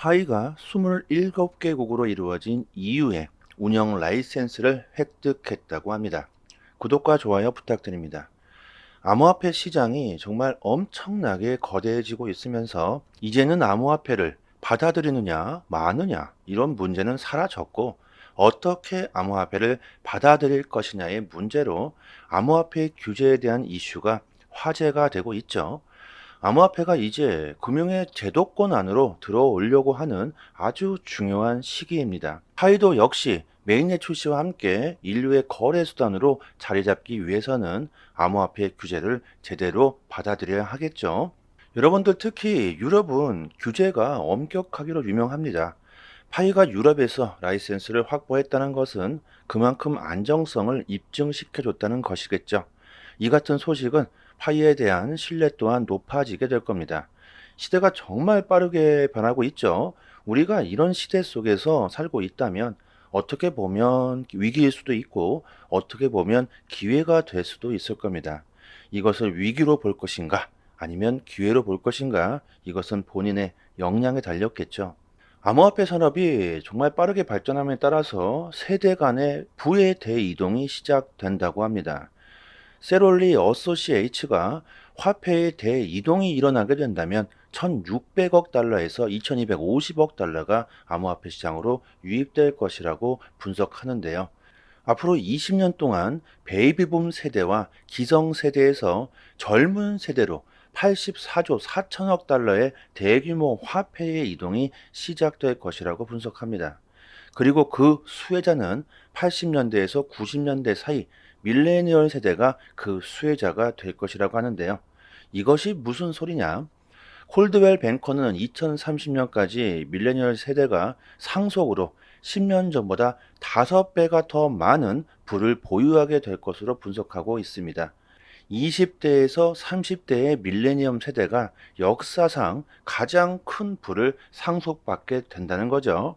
파이가 27개국으로 이루어진 EU의 운영 라이센스를 획득했다고 합니다. 구독과 좋아요 부탁드립니다. 암호화폐 시장이 정말 엄청나게 거대해지고 있으면서 이제는 암호화폐를 받아들이느냐 마느냐 이런 문제는 사라졌고 어떻게 암호화폐를 받아들일 것이냐의 문제로 암호화폐 규제에 대한 이슈가 화제가 되고 있죠. 암호화폐가 이제 금융의 제도권 안으로 들어오려고 하는 아주 중요한 시기입니다. 파이도 역시 메인넷 출시와 함께 인류의 거래 수단으로 자리 잡기 위해서는 암호화폐 규제를 제대로 받아들여야 하겠죠. 여러분들 특히 유럽은 규제가 엄격하기로 유명합니다. 파이가 유럽에서 라이센스를 확보했다는 것은 그만큼 안정성을 입증시켜줬다는 것이겠죠. 이 같은 소식은 파이에 대한 신뢰 또한 높아지게 될 겁니다. 시대가 정말 빠르게 변하고 있죠. 우리가 이런 시대 속에서 살고 있다면 어떻게 보면 위기일 수도 있고 어떻게 보면 기회가 될 수도 있을 겁니다. 이것을 위기로 볼 것인가 아니면 기회로 볼 것인가 이것은 본인의 역량에 달렸겠죠. 암호화폐 산업이 정말 빠르게 발전함에 따라서 세대 간의 부의 대이동이 시작된다고 합니다. 세롤리 어소시에이츠가 화폐의 대이동이 일어나게 된다면 1600억 달러에서 2250억 달러가 암호화폐 시장으로 유입될 것이라고 분석하는데요. 앞으로 20년 동안 베이비붐 세대와 기성 세대에서 젊은 세대로 84조 4천억 달러의 대규모 화폐의 이동이 시작될 것이라고 분석합니다. 그리고 그 수혜자는 80년대에서 90년대 사이 밀레니얼 세대가 그 수혜자가 될 것이라고 하는데요. 이것이 무슨 소리냐? 콜드웰 뱅커는 2030년까지 밀레니얼 세대가 상속으로 10년 전보다 5배가 더 많은 부를 보유하게 될 것으로 분석하고 있습니다. 20대에서 30대의 밀레니엄 세대가 역사상 가장 큰 부를 상속받게 된다는 거죠.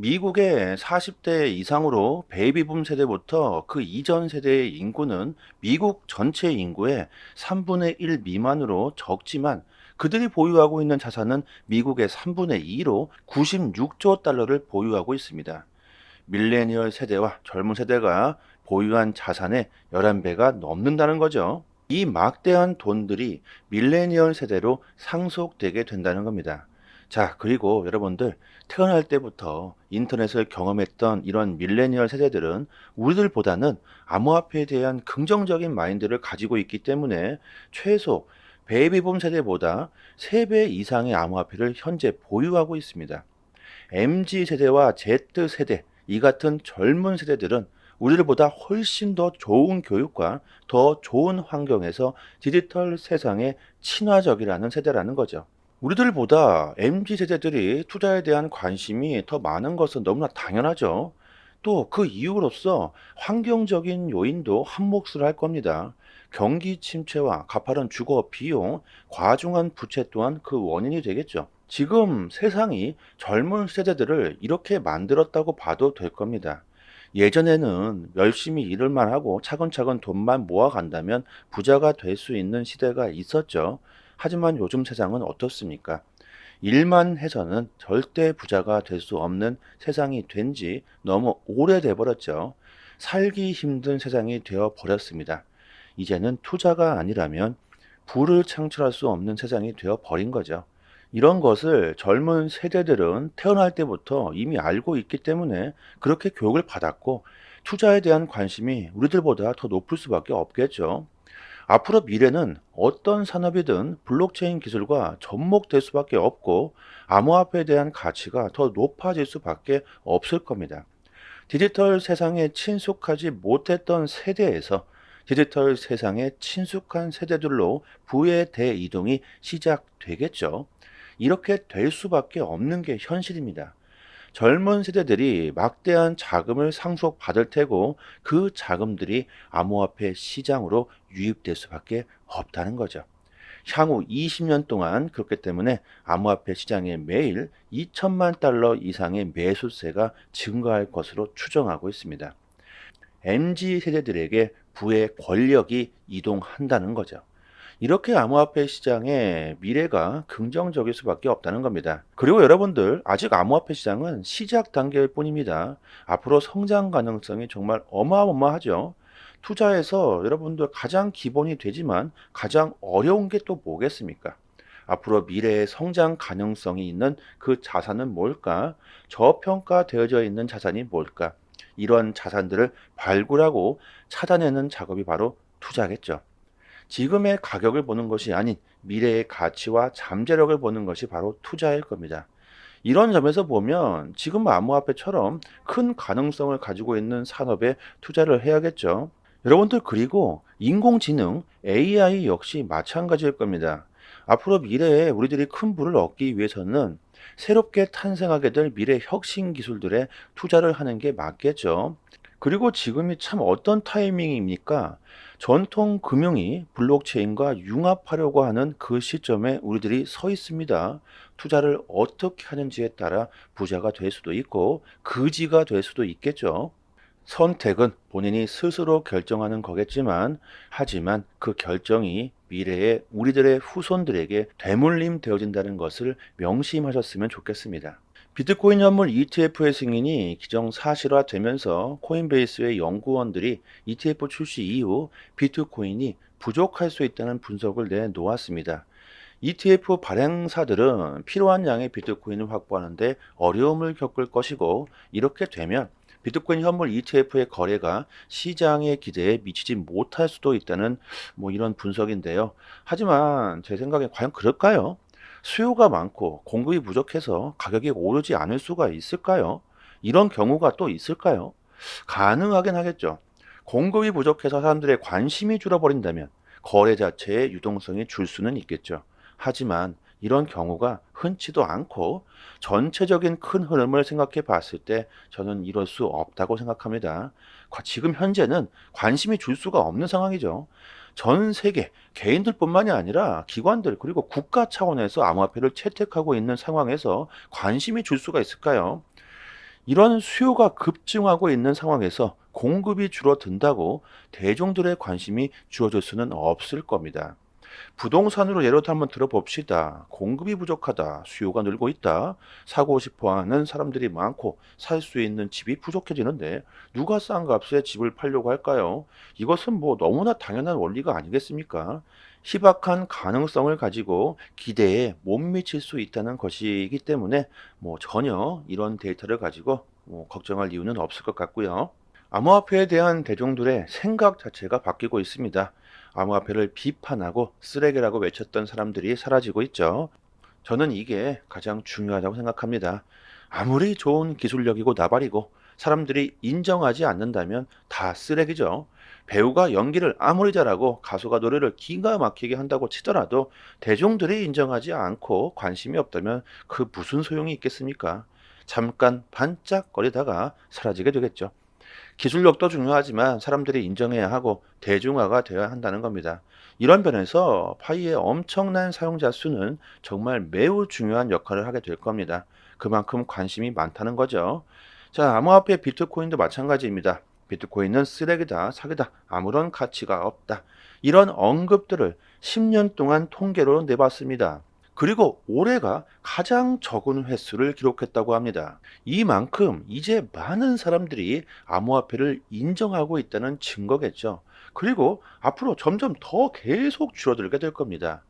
미국의 40대 이상으로 베이비붐 세대부터 그 이전 세대의 인구는 미국 전체 인구의 3분의 1 미만으로 적지만 그들이 보유하고 있는 자산은 미국의 3분의 2로 96조 달러를 보유하고 있습니다. 밀레니얼 세대와 젊은 세대가 보유한 자산의 11배가 넘는다는 거죠. 이 막대한 돈들이 밀레니얼 세대로 상속되게 된다는 겁니다. 자, 그리고 여러분들 태어날 때부터 인터넷을 경험했던 이런 밀레니얼 세대들은 우리들보다는 암호화폐에 대한 긍정적인 마인드를 가지고 있기 때문에 최소 베이비붐 세대보다 3배 이상의 암호화폐를 현재 보유하고 있습니다. MZ 세대와 Z 세대, 이 같은 젊은 세대들은 우리들보다 훨씬 더 좋은 교육과 더 좋은 환경에서 디지털 세상에 친화적이라는 세대라는 거죠. 우리들보다 MZ 세대들이 투자에 대한 관심이 더 많은 것은 너무나 당연하죠. 또 그 이유로서 환경적인 요인도 한 몫을 할 겁니다. 경기 침체와 가파른 주거 비용, 과중한 부채 또한 그 원인이 되겠죠. 지금 세상이 젊은 세대들을 이렇게 만들었다고 봐도 될 겁니다. 예전에는 열심히 일을만 하고 차근차근 돈만 모아간다면 부자가 될 수 있는 시대가 있었죠. 하지만 요즘 세상은 어떻습니까? 일만 해서는 절대 부자가 될 수 없는 세상이 된 지 너무 오래돼 버렸죠. 살기 힘든 세상이 되어 버렸습니다. 이제는 투자가 아니라면 부를 창출할 수 없는 세상이 되어 버린 거죠. 이런 것을 젊은 세대들은 태어날 때부터 이미 알고 있기 때문에 그렇게 교육을 받았고 투자에 대한 관심이 우리들보다 더 높을 수밖에 없겠죠. 앞으로 미래는 어떤 산업이든 블록체인 기술과 접목될 수밖에 없고 암호화폐에 대한 가치가 더 높아질 수밖에 없을 겁니다. 디지털 세상에 친숙하지 못했던 세대에서 디지털 세상에 친숙한 세대들로 부의 대이동이 시작되겠죠. 이렇게 될 수밖에 없는 게 현실입니다. 젊은 세대들이 막대한 자금을 상속받을 테고 그 자금들이 암호화폐 시장으로 유입될 수밖에 없다는 거죠. 향후 20년 동안 그렇기 때문에 암호화폐 시장에 매일 2천만 달러 이상의 매수세가 증가할 것으로 추정하고 있습니다. MZ 세대들에게 부의 권력이 이동한다는 거죠. 이렇게 암호화폐 시장의 미래가 긍정적일 수밖에 없다는 겁니다. 그리고 여러분들 아직 암호화폐 시장은 시작 단계일 뿐입니다. 앞으로 성장 가능성이 정말 어마어마하죠. 투자에서 여러분들 가장 기본이 되지만 가장 어려운 게 또 뭐겠습니까? 앞으로 미래의 성장 가능성이 있는 그 자산은 뭘까? 저평가되어져 있는 자산이 뭘까? 이런 자산들을 발굴하고 찾아내는 작업이 바로 투자겠죠. 지금의 가격을 보는 것이 아닌 미래의 가치와 잠재력을 보는 것이 바로 투자일 겁니다. 이런 점에서 보면 지금 암호화폐처럼 큰 가능성을 가지고 있는 산업에 투자를 해야겠죠. 여러분들 그리고 인공지능 AI 역시 마찬가지일 겁니다. 앞으로 미래에 우리들이 큰 부를 얻기 위해서는 새롭게 탄생하게 될 미래 혁신 기술들에 투자를 하는 게 맞겠죠. 그리고 지금이 참 어떤 타이밍입니까? 전통 금융이 블록체인과 융합하려고 하는 그 시점에 우리들이 서 있습니다. 투자를 어떻게 하는지에 따라 부자가 될 수도 있고 그지가 될 수도 있겠죠. 선택은 본인이 스스로 결정하는 거겠지만, 하지만 그 결정이 미래에 우리들의 후손들에게 되물림 되어진다는 것을 명심하셨으면 좋겠습니다. 비트코인 현물 ETF의 승인이 기정사실화되면서 코인베이스의 연구원들이 ETF 출시 이후 비트코인이 부족할 수 있다는 분석을 내놓았습니다. ETF 발행사들은 필요한 양의 비트코인을 확보하는데 어려움을 겪을 것이고 이렇게 되면 비트코인 현물 ETF의 거래가 시장의 기대에 미치지 못할 수도 있다는 뭐 이런 분석인데요. 하지만 제 생각에 과연 그럴까요? 수요가 많고 공급이 부족해서 가격이 오르지 않을 수가 있을까요? 이런 경우가 또 있을까요? 가능하긴 하겠죠. 공급이 부족해서 사람들의 관심이 줄어버린다면 거래 자체의 유동성이 줄 수는 있겠죠. 하지만 이런 경우가 흔치도 않고 전체적인 큰 흐름을 생각해 봤을 때 저는 이럴 수 없다고 생각합니다. 과- 지금 현재는 관심이 줄 수가 없는 상황이죠. 전 세계 개인들뿐만이 아니라 기관들 그리고 국가 차원에서 암호화폐를 채택하고 있는 상황에서 관심이 줄 수가 있을까요? 이런 수요가 급증하고 있는 상황에서 공급이 줄어든다고 대중들의 관심이 줄어들 수는 없을 겁니다. 부동산으로 예로 한번 들어봅시다. 공급이 부족하다. 수요가 늘고 있다. 사고 싶어 하는 사람들이 많고 살 수 있는 집이 부족해지는데 누가 싼 값에 집을 팔려고 할까요? 이것은 뭐 너무나 당연한 원리가 아니겠습니까? 희박한 가능성을 가지고 기대에 못 미칠 수 있다는 것이기 때문에 뭐 전혀 이런 데이터를 가지고 뭐 걱정할 이유는 없을 것 같고요. 암호화폐에 대한 대중들의 생각 자체가 바뀌고 있습니다. 암호화폐를 비판하고 쓰레기라고 외쳤던 사람들이 사라지고 있죠. 저는 이게 가장 중요하다고 생각합니다. 아무리 좋은 기술력이고 나발이고 사람들이 인정하지 않는다면 다 쓰레기죠. 배우가 연기를 아무리 잘하고 가수가 노래를 기가 막히게 한다고 치더라도 대중들이 인정하지 않고 관심이 없다면 그 무슨 소용이 있겠습니까? 잠깐 반짝거리다가 사라지게 되겠죠. 기술력도 중요하지만 사람들이 인정해야 하고 대중화가 되어야 한다는 겁니다. 이런 면에서 파이의 엄청난 사용자 수는 정말 매우 중요한 역할을 하게 될 겁니다. 그만큼 관심이 많다는 거죠. 자, 암호화폐 비트코인도 마찬가지입니다. 비트코인은 쓰레기다, 사기다, 아무런 가치가 없다. 이런 언급들을 10년 동안 통계로 내봤습니다. 그리고 올해가 가장 적은 횟수를 기록했다고 합니다. 이만큼 이제 많은 사람들이 암호화폐를 인정하고 있다는 증거겠죠. 그리고 앞으로 점점 더 계속 줄어들게 될 겁니다.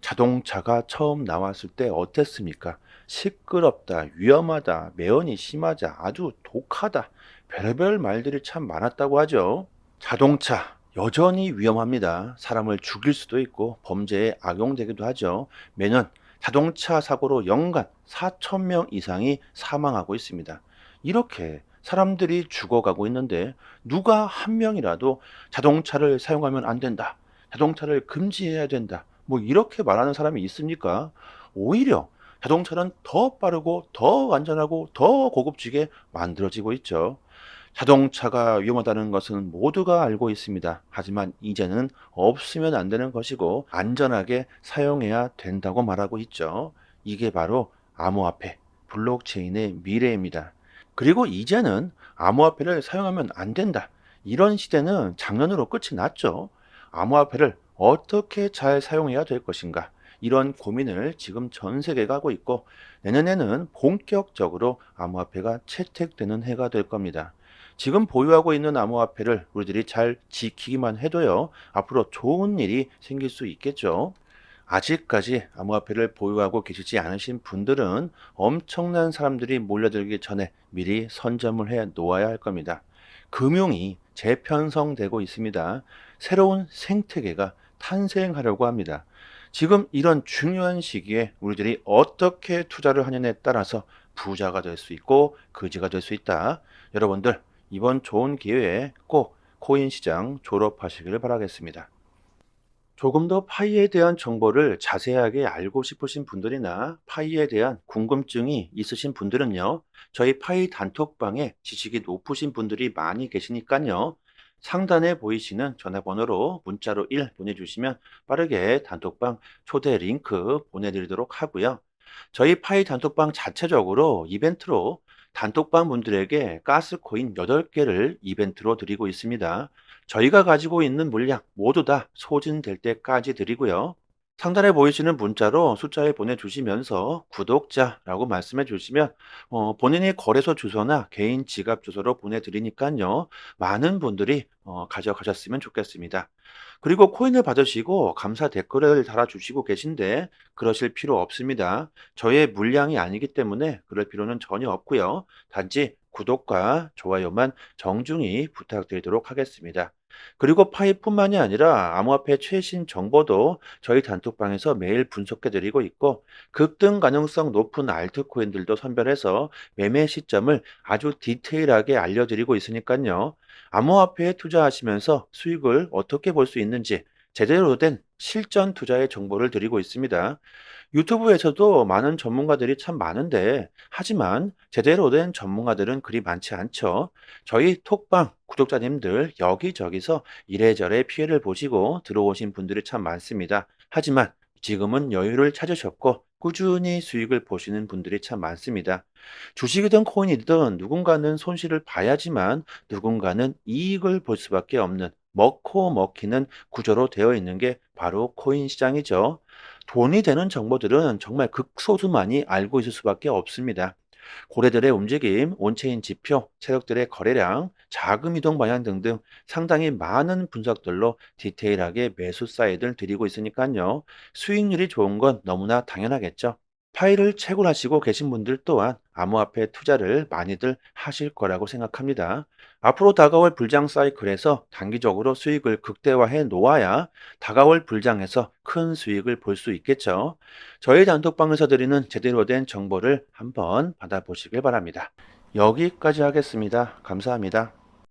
자동차가 처음 나왔을 때 어땠습니까? 시끄럽다, 위험하다, 매연이 심하다, 아주 독하다. 별별 말들이 참 많았다고 하죠. 자동차 여전히 위험합니다. 사람을 죽일 수도 있고 범죄에 악용되기도 하죠. 매년 자동차 사고로 연간 4천 명 이상이 사망하고 있습니다. 이렇게 사람들이 죽어가고 있는데 누가 한 명이라도 자동차를 사용하면 안 된다. 자동차를 금지해야 된다. 뭐 이렇게 말하는 사람이 있습니까? 오히려 자동차는 더 빠르고 더 안전하고 더 고급지게 만들어지고 있죠. 자동차가 위험하다는 것은 모두가 알고 있습니다. 하지만 이제는 없으면 안 되는 것이고 안전하게 사용해야 된다고 말하고 있죠. 이게 바로 암호화폐, 블록체인의 미래입니다. 그리고 이제는 암호화폐를 사용하면 안 된다. 이런 시대는 작년으로 끝이 났죠. 암호화폐를 어떻게 잘 사용해야 될 것인가? 이런 고민을 지금 전 세계가 하고 있고 내년에는 본격적으로 암호화폐가 채택되는 해가 될 겁니다. 지금 보유하고 있는 암호화폐를 우리들이 잘 지키기만 해도요, 앞으로 좋은 일이 생길 수 있겠죠. 아직까지 암호화폐를 보유하고 계시지 않으신 분들은 엄청난 사람들이 몰려들기 전에 미리 선점을 해 놓아야 할 겁니다. 금융이 재편성되고 있습니다. 새로운 생태계가 탄생하려고 합니다. 지금 이런 중요한 시기에 우리들이 어떻게 투자를 하느냐에 따라서 부자가 될 수 있고 거지가 될 수 있다. 여러분들 이번 좋은 기회에 꼭 코인 시장 졸업하시기를 바라겠습니다. 조금 더 파이에 대한 정보를 자세하게 알고 싶으신 분들이나 파이에 대한 궁금증이 있으신 분들은요, 저희 파이 단톡방에 지식이 높으신 분들이 많이 계시니까요, 상단에 보이시는 전화번호로 문자로 1 보내주시면 빠르게 단톡방 초대 링크 보내드리도록 하고요. 저희 파이 단톡방 자체적으로 이벤트로 단톡방 분들에게 가스 코인 8개를 이벤트로 드리고 있습니다. 저희가 가지고 있는 물량 모두 다 소진될 때까지 드리고요. 상단에 보이시는 문자로 숫자를 보내주시면서 구독자라고 말씀해 주시면 어, 본인의 거래소 주소나 개인 지갑 주소로 보내드리니까요. 많은 분들이 어, 가져가셨으면 좋겠습니다. 그리고 코인을 받으시고 감사 댓글을 달아주시고 계신데 그러실 필요 없습니다. 저의 물량이 아니기 때문에 그럴 필요는 전혀 없고요. 단지 구독과 좋아요만 정중히 부탁드리도록 하겠습니다. 그리고 파이뿐만이 아니라 암호화폐 최신 정보도 저희 단톡방에서 매일 분석해 드리고 있고 급등 가능성 높은 알트코인들도 선별해서 매매 시점을 아주 디테일하게 알려드리고 있으니까요. 암호화폐에 투자하시면서 수익을 어떻게 볼 수 있는지 제대로 된 실전 투자의 정보를 드리고 있습니다. 유튜브에서도 많은 전문가들이 참 많은데, 하지만 제대로 된 전문가들은 그리 많지 않죠. 저희 톡방 구독자님들 여기저기서 이래저래 피해를 보시고 들어오신 분들이 참 많습니다. 하지만 지금은 여유를 찾으셨고 꾸준히 수익을 보시는 분들이 참 많습니다. 주식이든 코인이든 누군가는 손실을 봐야지만 누군가는 이익을 볼 수밖에 없는 먹고 먹히는 구조로 되어 있는 게 바로 코인 시장이죠. 돈이 되는 정보들은 정말 극소수만이 알고 있을 수밖에 없습니다. 고래들의 움직임, 온체인 지표, 세력들의 거래량, 자금 이동 방향 등등 상당히 많은 분석들로 디테일하게 매수 사이드를 드리고 있으니까요. 수익률이 좋은 건 너무나 당연하겠죠. 파일을 채굴하시고 계신 분들 또한 암호화폐 투자를 많이들 하실 거라고 생각합니다. 앞으로 다가올 불장 사이클에서 단기적으로 수익을 극대화해 놓아야 다가올 불장에서 큰 수익을 볼 수 있겠죠. 저희 단톡방에서 드리는 제대로 된 정보를 한번 받아보시길 바랍니다. 여기까지 하겠습니다. 감사합니다.